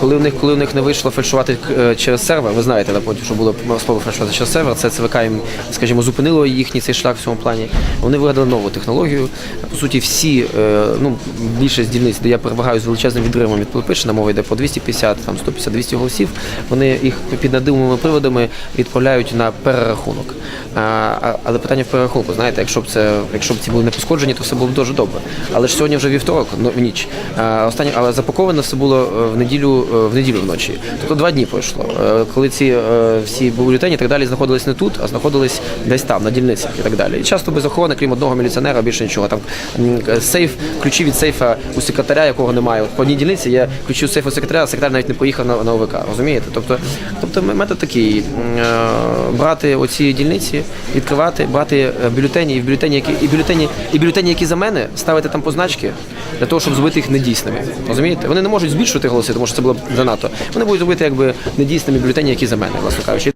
Коли у них коли у них не вийшло фальшувати е, через сервер, ви знаєте, на потім, що було спроби фальшувати через сервер, це ЦВК їм, скажімо, зупинило їхній цей шлях в цьому плані. Вони вигадали нову технологію. По суті, всі, е, ну більшість дільниць, де я перевагаю з величезним відривом від Пилипишина, мова йде по 250, там 150, 200 голосів. Вони їх під надимовими приводами відправляють на перерахунок. А, а- але питання в перерахунку, знаєте, якщо б це, якщо б ці були не пошкоджені, то все було б дуже добре. Але ж сьогодні вже вівторок, ну, в ніч. А, останнє, але запаковано все було е, в неділю, е, в неділю вночі. Тобто два дні пройшло. Е, Коли ці е, всі бюлетені і так далі знаходились не тут, а знаходились десь там, на дільницях і так далі. І часто без охорони, крім одного міліціонера, більше нічого. Там сейф, ключі від сейфа у секретаря, якого немає. От по одній дільниці є ключі від сейфу секретаря, а секретар навіть не поїхав на, на ОВК. Розумієте? Тобто, тобто метод такий: е, брати оці дільниці, відкривати, брати е, бюлетені, і бюлетені, які і бюлетені, і бюлетені, які за мене, ставити там позначки для того, щоб зробити їх недійсними. Розумієте? Вони не можуть збільшувати голоси, тому що це було б занадто. Вони будуть робити якби недійсними бюлетені, які за мене, власне кажучи.